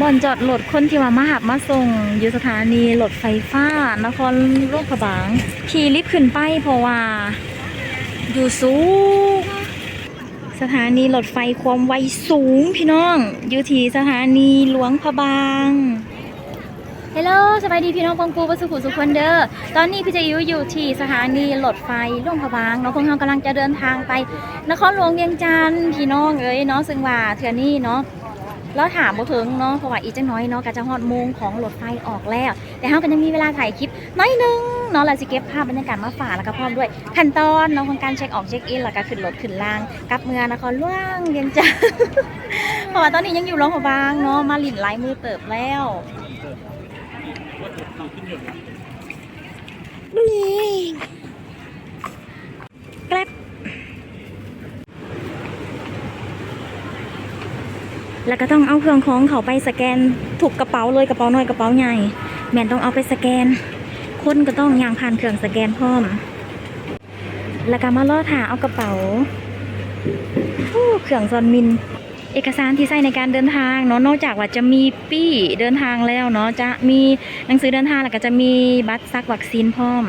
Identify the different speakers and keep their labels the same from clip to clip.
Speaker 1: บ่อนจอดรถคนที่ว่ามาหับมาส่งอยู่สถานีรถไฟฟ้า นครหลวงพระบาง ขี่ลิฟต์ขึ้นไปเพราะว่า อยู่สูง สถานีรถไฟความไวสูงพี่น้อง อยู่ที่สถานีหลวงพระบางเฮลโหลสบายดีพี่น้องปองปูประสุขุสุขคนเดอ้อ ตอนนี้พี่เจะอยู่อยู่ที่สถานีรถไฟหลวงพระบางเนาะพวกเรากำลังจะเดินทางไป นครหลวงเวียงจันทร์พี่น้องเอ้ยเนาะซึ่งว่าเทื่อนี้เนาะ แล้วถามบ่ถึงเนาะเพราะว่าอีกจังน้อยเนาะก็จะฮอดโมงของรถไฟออกแล้ว แต่เฮาก็ยังมีเวลาถ่ายคลิปน้อยนึงเนาะเราสิเก็บภาพบรรยากาศมาฝากแล้วก็พร้อมด้วยขั้นตอนเนาะของการเช็คออกเช็คอินแล้วก็ขึ้นรถขึ้นรางกลับเมืองนครหลวงเวียงจันทร์เพราะว่าตอนนี้ยังอยู่โรงพยาบาลเนาะมาหลินลายมือเติบแล้วนี่แกร็บ แล้วก็ต้องเอาเครื่องของเขาไปสแกนถูกกระเป๋าเลยกระเป๋าน้อยกระเป๋าใหญ่ แม่นต้องเอาไปสแกน คนก็ต้องย่างผ่านเครื่องสแกนพร้อม แล้วก็มาล่อถาเอากระเป๋าเครื่องซอนมิน เอกสารที่ใช้ในการเดินทางเนาะนอกจากว่าจะมีปี้เดินทางแล้วเนาะจะมีหนังสือเดินทางแล้วก็จะมีบัตรซักวัคซีนพร้อม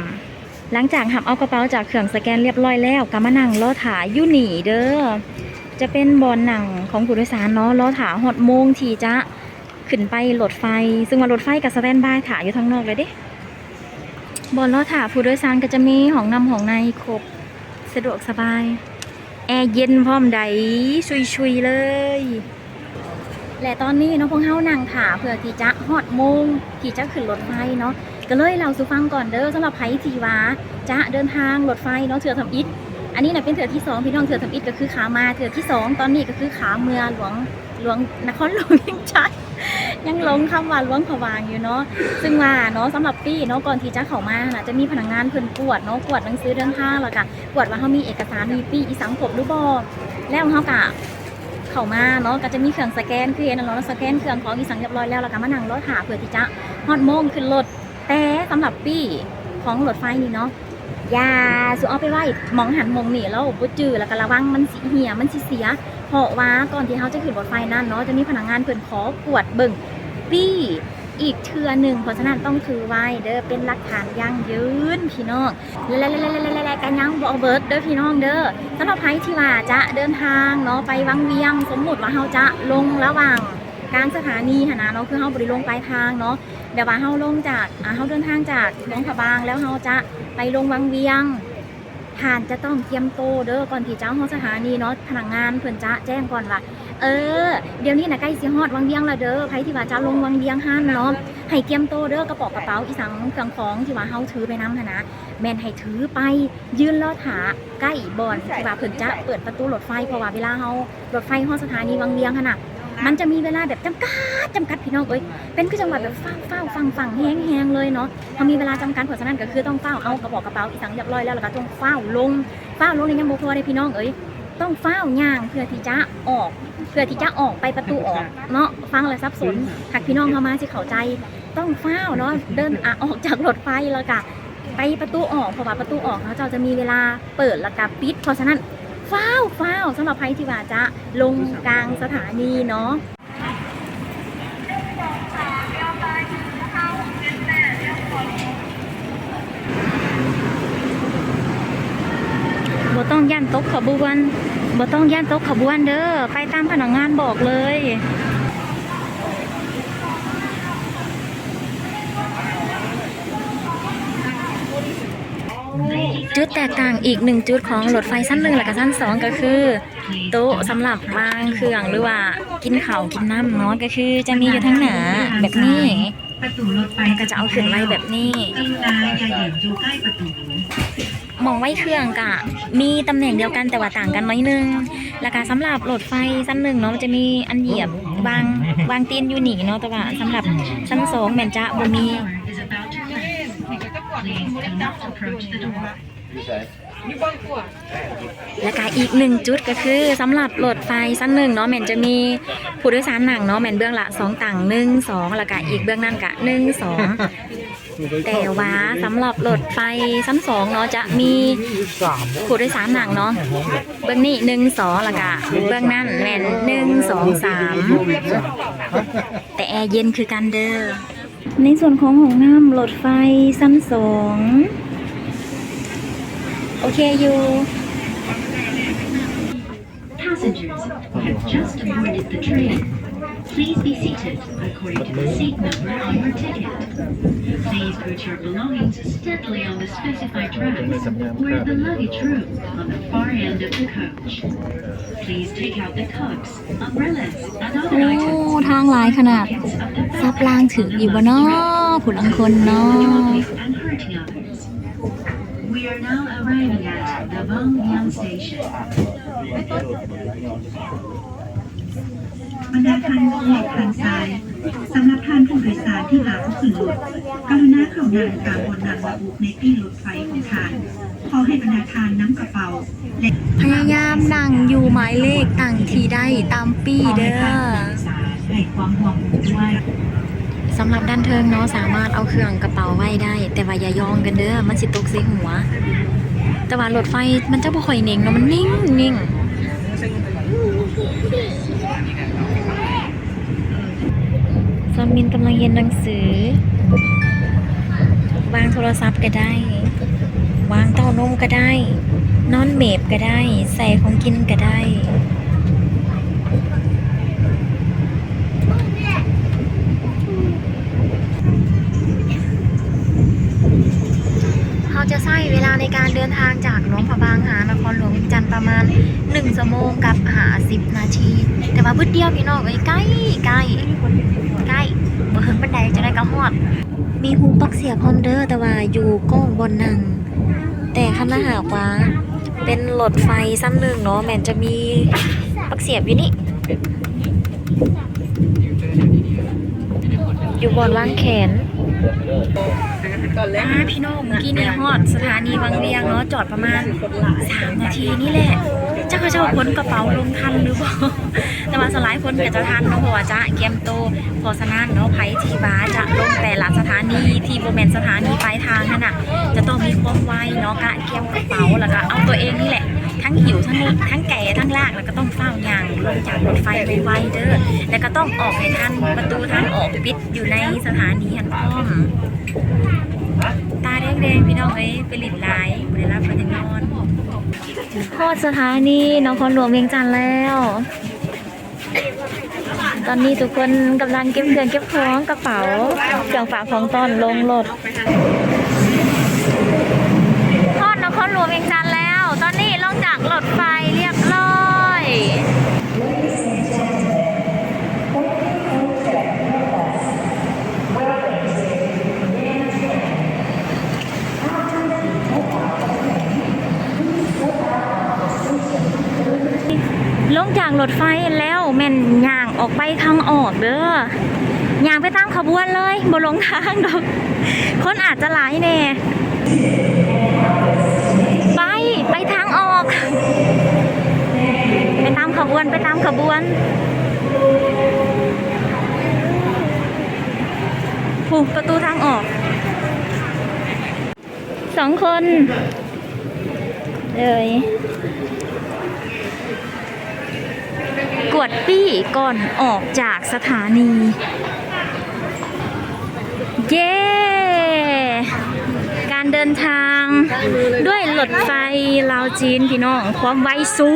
Speaker 1: หลังจากหับเอากระเป๋าจากเครื่องสแกนเรียบร้อยแล้วก็มานั่งล่อถาอยู่หนีเด้อ จะเป็นบอลหนังของผู้โดยสารเนาะล้อถาหอดโมงทีจะขึ้นไปรถไฟ ซึ่งว่ารถไฟกับสแตนบายถาอยู่ทางนอกเลยเด้บอลล้อถาผู้โดยสารก็จะมีห้องนำห้องในครบสะดวกสบาย แอร์เย็นพร้อมใดชุยๆเลย และตอนนี้เนาะพวกเฮานั่งถาเพื่อที่จะฮอดโมงที่จะขึ้นรถไฟเนาะก็เลยเราสู่ฟังก่อนเด้อสำหรับไผที่ว่าจะเดินทางรถไฟเนาะเถื่อทำอิฐ อันนี้นะเป็นเถือที่สองพี่น้องเถือทำอิฐก็คือขามาเถือที่สองตอนนี้ก็คือขาเมืองหลวงหลวงนครหลวงเวียงจันทน์ยังลงคำว่าหลวงผวางอยู่เนาะซึ่งว่าเนาะสำหรับปี้เนาะก่อนที่จะเข้ามานะจะมีพนักงานเพิ่นกวดเนาะกวดหนังสือเดินทางแล้วก็กวดว่าเขามีเอกสารมีปี้อีสังคมหรือบ่แล้วเขาก็เข้ามาเนาะก็จะมีเครื่องสแกนคือเห็นเนาะสแกนเครื่องของอีสังเรียบร้อยแล้วแล้วก็มานั่งรถหาเพื่อที่จะฮอดโมงขึ้นรถแต่สำหรับปี้ของรถไฟนี่เนาะ ยาสุเอาไปไว้มองหันมองหนีแล้วบ่จือแล้วก็ระวังมันสิเหี่ยมันสิเสีย เพราะว่าก่อนที่เขาจะขึ้นรถไฟนั่นเนาะจะมีพนักงานเพิ่นขอกวดเบิ่งปี้อีกเทือหนึ่งเพราะฉะนั้นต้องถือไว้เด้อเป็นหลักฐานยั่งยืนพี่น้องและๆๆๆๆกันยังบ่เอเบิดเด้อพี่น้องเด้อสำหรับใครที่ว่าจะเดินทางเนาะไปวังเวียง สมมุติว่าเขาจะลงระหว่างกลางสถานีหนนะเนาะคือเขาบริลงปลายทางเนาะ ดี๋ยวว่าเขาลงจากอ่าเขาเดินทางจากหลวงพระบางแล้วเขาจะไปลงวังเวียงทานจะต้องเตรียมโตเด้อก่อนที่เจ้าฮอดสถานีเนาะพนักงานเพิ่นจะแจ้งก่อนว่าเออเดี๋ยวนี้นะใกล้สิฮอดวังเวียงแล้วเด้อใครที่ว่าจะลงวังเวียงห้ามเนาะให้เตรียมโตเด้อกระเป๋ากระเป๋าอีสังเครื่องของที่ว่าเฮาถือไปนำหั้นะแม่นให้ถือไปยืนรอถาใกล้บอนที่ว่าเพิ่นจะเปิดประตูรถไฟเพราะว่าเวลาเฮารถไฟฮอดสถานีวังเวียงหั่นน่ะ มันจะมีเวลาแบบจำกัดจำกัดพี่น้องเอ้ยเป็นคือจังหวัดแบบฟ้าวฟ้าฟังฟังแห้งแห้งเลยเนาะพอมีเวลาจำกัดเพราะฉะนั้นก็คือต้องเฝ้าเอากระบอกกระเป๋าอีสังเรียบร้อยแล้วแล้วก็ต้องเฝ้าลงเฝ้าลงในยังโมพอได้พี่น้องเอ้ยต้องเฝ้าย่างเพื่อที่จะออกเพื่อที่จะออกไปประตูออกเนาะฟังแล้วซับสนหากพี่น้องเข้ามาสิเข้าใจ ต้องเฝ้าเนาะเดินอะออกจากรถไฟแล้วก็ไปประตูออกเพราะว่าประตูออกเขาเจ้าจะมีเวลาเปิดแล้วก็ปิดเพราะฉะนั้น เฝ้าเฝ้าสำหรับใครที่ว่าจะลงกลางสถานีเนาะบ่ต้องย่านตกขบวนบ่ต้องย่านตกขบวนเด้อ ไปตามพนักงานบอกเลย จุดแตกต่างอีกหนึ่งจุดของรถไฟชั้นหนึ่งและก็ชั้นสองก็คือ โต๊ะสำหรับวางเครื่องหรือว่ากินข้าวกินน้ำเนาะก็คือจะมีอยู่ทั้งหนาแบบนี้
Speaker 2: ประตูรถไฟ
Speaker 1: ก็จะเอาขึ้นไว้แบบนี้
Speaker 2: กรุณาอย่ายืนอยู่ใกล้ประตู
Speaker 1: มองไว้เครื่องกะ มีตำแหน่งเดียวกันแต่ว่าต่างกันน้อยนึงแล้วก็สำหรับรถไฟชั้นหนึ่งเนาะมันจะมีอันเหยียบวางวางตีนอยู่หนีเนาะแต่ว่าสำหรับชั้นสองแมนจะบ่มี
Speaker 2: Please approach the door.
Speaker 1: แล้วก็อีกหนึ่งจุดก็คือสำหรับรถไฟชั้นหนึ่งเนาะแม่นจะมีผู้โดยสารหนังเนาะแม่นเบื้องละสองต่างหนึ่งสองแล้วก็อีกเบื้องนั่นกะหนึ่งสองแต่ว่าสำหรับรถไฟชั้นสองเนาะจะมีผู้โดยสารหนังเนาะเบื้องนี้หนึ่งสองแล้วก็เบื้องนั่นแม่นหนึ่งสองสามแต่แอร์เย็นคือกันเด้อในส่วนของห้องน้ำรถไฟสั้นสองโอ เคอยู่
Speaker 3: Passengers have just boarded the train. Please be seated according to the seat number on your ticket. Please put your belongings steadily on the specified tracks where the luggage room on the far end of the coach. Please take out the cups, umbrellas, and
Speaker 1: โอ้
Speaker 3: other items
Speaker 1: ทางหลายขนาด
Speaker 3: pockets of the
Speaker 1: ซับ
Speaker 3: backpack
Speaker 1: ล่างถึงอยู่บ่เนาะผู้ลังคนเนาะ
Speaker 3: dropping and hurting others. We are now arriving at the Bang Yang Station.
Speaker 4: บรรดาท่านผู้โดยสารซ้ายสำหรับท่านผู้โดยสารที่หาผู้ขึ้นรถกรุณาเข้านางตามบนนังระบุในที่รถไฟของท่านขอให้บรรดาท่านน้ำกระเป๋าและ
Speaker 1: พยายามนั่งอยู่หมายเลขตั้งที่ได้ตามปีเด้อ
Speaker 4: ให้ความห่วงด้วย
Speaker 1: สำหรับด้านเทิงเนาะสามารถเอาเครื่องกระเป๋าไว้ได้ แต่ว่าอย่ายองกันเด้อมันสิตกใส่หัว แต่ว่ารถไฟมันจะบ่ค่อยเน่งเนาะมันนิ่งนิ่งซอนมินกำลังเรียนหนังสือ วางโทรศัพท์ก็ได้ วางเต้านมก็ได้ นอนเมบก็ได้ ใส่ของกินก็ได้ เขาจะใช้เวลาในการเดินทางจากหลวงพระบางหานครหลวงเวียงจันทร์ประมาณ1ชั่วโมงกับหา10 นาที แต่ว่าพื้นเดียวพี่น้องเอ้ยใกล้ใกล้ใกล้บ่ถึงบันไดจะได้กระหอด มีหูปักเสียพร้อมเด้อแต่ว่าอยู่ก้องบนนั่งแต่คันถ้าหากว่า เป็นรถไฟซ้ำหนึ่งเนาะแม่นจะมีปักเสียบอยู่นี่ อยู่บนว่างแขนอ่าพี่น้องเมื่อกี้นี่ฮอดสถานีวังเวียงเนาะจอดประมาณ 3 นาทีนี่แหละ จ้าเขาเจ้าพ้นกระเป๋าลงทันหรือเปล่าแต่ว่าสไลายพ้นก็จะทันเนาะเพราะว่าจะเกมโตพอสนานเนาะไผที่บ้าจะลงแต่ละสถานีที่โบแมนสถานีปลายทางนั่นน่ะจะต้องมีความไวเนาะกะเกมกระเป๋าแล้วก็เอาตัวเองนี่แหละ ทั้งหิวทั้งทั้งแก่ทั้งลากแล้วก็ต้องเฝ้าอย่างลงจากรถไฟไวๆเด้อแล้วก็ต้องออกให้ทันประตูทางออกปิดอยู่ในสถานีหันพ้อมตาแดงๆพี่น้องเอ้ยเป็นหลินลายบ่ได้รับประทานอน พอดสถานีน้องคนหลวงเวียงจันทร์แล้ว ตอนนี้ทุกคนกำลังเก็บเงินเก็บของกระเป๋าเครื่องฝากของต้อนลงรถ ลงจากรถไฟแล้วแม่นย่างออกไปทางออกเด้อย่างไปตามขบวนเลยบ่ลงทางดอก คนอาจจะหลายแน่ไปไปทางออก ไปตามขบวนไปตามขบวนผูกประตูทางออกสองคนเลย กวดปี้ก่อนออกจากสถานี เย้ การเดินทางด้วยรถไฟลาวจีนพี่น้อง ความไวสู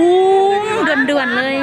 Speaker 1: งด่วนๆเลย